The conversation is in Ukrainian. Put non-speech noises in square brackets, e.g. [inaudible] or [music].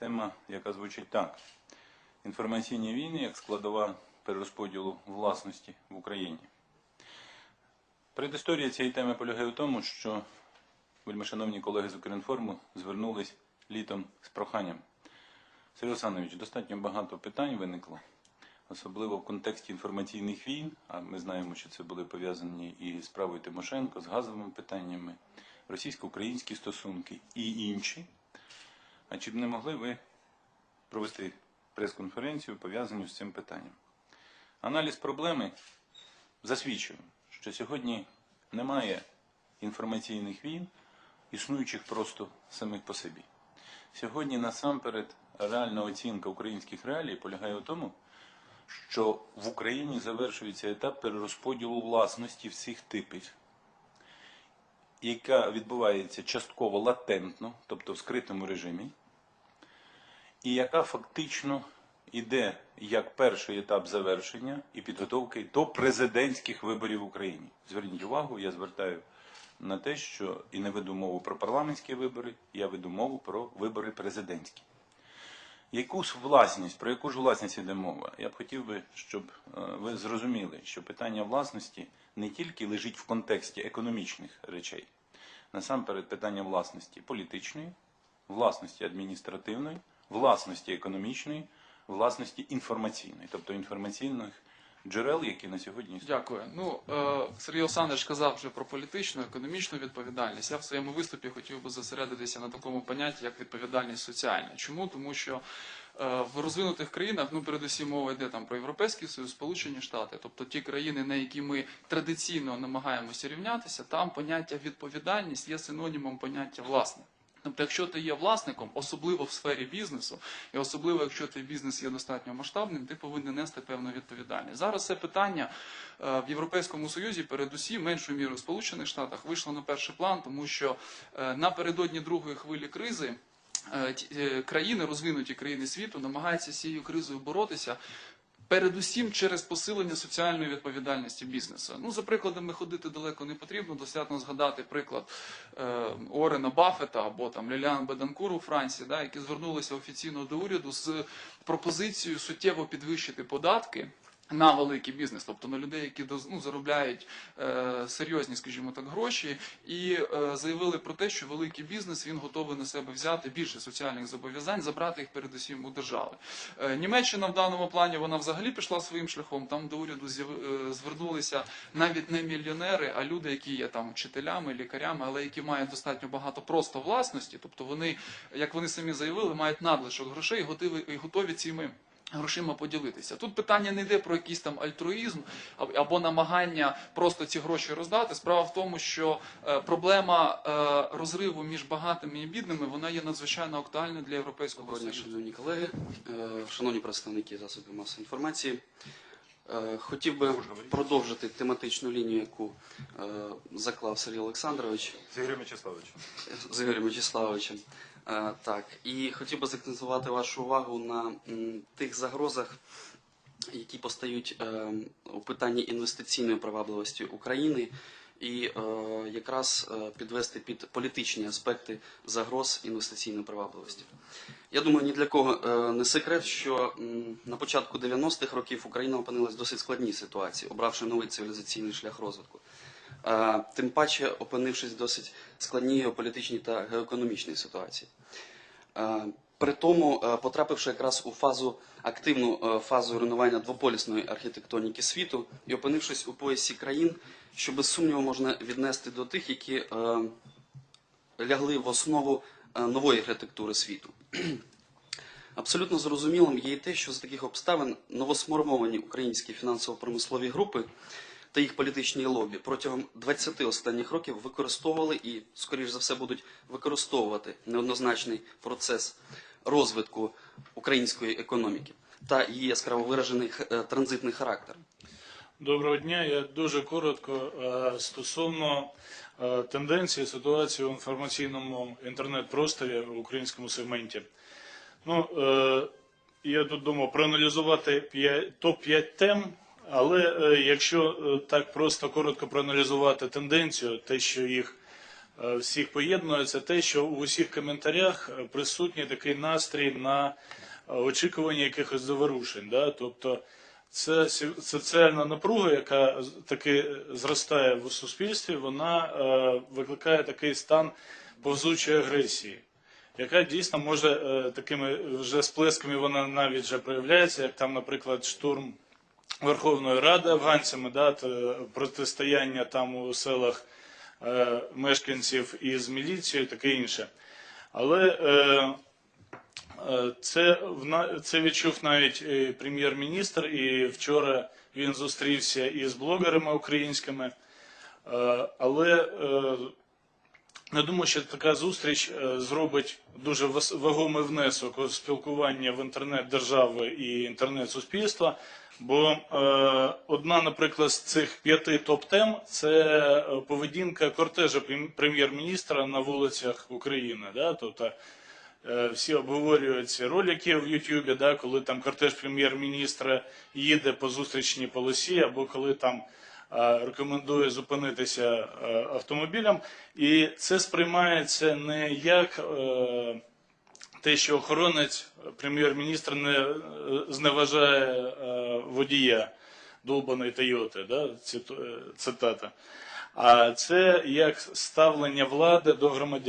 Тема, яка звучить так: інформаційні війни як складова перерозподілу власності в Україні. Предісторія цієї теми полягає в тому, що вельмишановні колеги з Укрінформу звернулись літом з проханням. Сергій Олександрович, достатньо багато питань виникло, особливо в контексті інформаційних війн. А ми знаємо, що це були пов'язані і з справою Тимошенко, з газовими питаннями, російсько-українські стосунки і інші. А чи б не могли ви провести прес-конференцію, пов'язану з цим питанням? Аналіз проблеми засвідчує, що сьогодні немає інформаційних війн, існуючих просто самих по собі. Сьогодні насамперед реальна оцінка українських реалій полягає в тому, що в Україні завершується етап перерозподілу власності всіх типів, яка відбувається частково латентно, тобто в скритому режимі, і яка фактично йде як перший етап завершення і підготовки до президентських виборів в Україні. Зверніть увагу, я звертаю на те, що і не веду мову про парламентські вибори, я веду мову про вибори президентські. Яку ж власність, про яку ж власність йде мова? Я б хотів би, щоб е, ви зрозуміли, що питання власності не тільки лежить в контексті економічних речей, насамперед питання власності політичної, власності адміністративної, власності економічної, власності інформаційної, тобто інформаційних джерел, які на сьогодні існують. Дякую. Ну е, Сергій Олександрович сказав вже про політичну, економічну відповідальність. Я в своєму виступі хотів би зосередитися на такому понятті, як відповідальність соціальна. Чому? Тому що е, в розвинутих країнах, ну передусім мова йде там про Європейський Союз, Сполучені Штати, тобто ті країни, на які ми традиційно намагаємося рівнятися, там поняття відповідальність є синонімом поняття власне. Тобто, якщо ти є власником, особливо в сфері бізнесу, і особливо якщо твій бізнес є достатньо масштабним, ти повинен нести певну відповідальність. Зараз це питання е, в Європейському Союзі, передусім меншою мірою в Сполучених Штатах, вийшло на перший план, тому що е, напередодні другої хвилі кризи. е, Країни, розвинуті країни світу, намагаються з цією кризою боротися передусім через посилення соціальної відповідальності бізнесу. Ну, за прикладами ходити далеко не потрібно. Достатньо згадати приклад е, Орена Баффета або там Ліліан Беданкур у Франції, да, які звернулися офіційно до уряду з пропозицією суттєво підвищити податки. На великий бізнес, тобто на людей, які ну, заробляють е, серйозні, скажімо так, гроші, і е, заявили про те, що великий бізнес він готовий на себе взяти більше соціальних зобов'язань, забрати їх передусім у держави. Е, Німеччина в даному плані вона взагалі пішла своїм шляхом. Там до уряду е, звернулися навіть не мільйонери, а люди, які є там вчителями, лікарями, але які мають достатньо багато просто власності. Тобто вони, як вони самі заявили, мають надлишок грошей і готові, готові цими. Грошима поділитися. Тут питання не йде про якийсь там альтруїзм або намагання просто ці гроші роздати. Справа в тому, що е, проблема е, розриву між багатими і бідними вона є надзвичайно актуальною для європейського Доброго дня, шановні колеги, е, шановні представники засобів масової інформації. Хотів би продовжити тематичну лінію, яку заклав Сергій Олександрович З Ігорем Вячеславовичем. Е, Так, і хотів би закцентувати вашу увагу на тих загрозах, які постають е, у питанні інвестиційної привабливості України, і е, якраз підвести під політичні аспекти загроз інвестиційної привабливості. Я думаю, ні для кого не секрет, що на початку 90-х років Україна опинилась в досить складній ситуації, обравши новий цивілізаційний шлях розвитку. Тим паче опинившись в досить складній геополітичній та геоекономічній ситуації. При тому, потрапивши якраз у фазу активну фазу руйнування двополісної архітектоніки світу і опинившись у поясі країн, що без сумніву можна віднести до тих, які лягли в основу нової архітектури світу. [clears throat] Абсолютно зрозумілим є і те, що за таких обставин новосформовані українські фінансово-промислові групи та їх політичні лобі протягом 20 останніх років використовували і, скоріш за все, будуть використовувати неоднозначний процес розвитку української економіки та її яскраво виражений е, транзитний характер. Доброго дня. Я дуже коротко е, стосовно е, тенденції ситуації в інформаційному інтернет-просторі в українському сегменті. Ну, я тут думав проаналізувати топ-5 тем, але е, якщо е, так просто коротко проаналізувати тенденцію, те, що їх е, всіх поєднує, це те, що у усіх коментарях присутній такий настрій на очікування якихось заворушень. Да? Тобто це соціальна напруга, яка таки зростає в суспільстві, вона викликає такий стан повзучої агресії, яка дійсно може такими вже сплесками вона навіть вже проявляється, як там, наприклад, штурм Верховної Ради афганцями, да, протистояння там у селах е, мешканців із міліцією, таке інше. Але е, Е, Це, це відчув навіть е, прем'єр-міністр, і вчора він зустрівся із блогерами українськими. Е, Але е, я думаю, що така зустріч е, зробить дуже вагомий внесок у спілкування в інтернет держави і інтернет суспільства. Бо е, одна, наприклад, з цих п'яти топ-тем це е, поведінка кортежа прем'єр-міністра на вулицях України. Да? Тобто Е, всі обговорюють ці ролики в Ютубі, да, коли там кортеж прем'єр-міністра їде по зустрічній полосі, або коли там е, рекомендує зупинитися е, автомобілям. І це сприймається не як е, те, що охоронець прем'єр-міністр не е, зневажає е, водія долбаної Тойоти, да, е, цитата. А це як ставлення влади до громадян.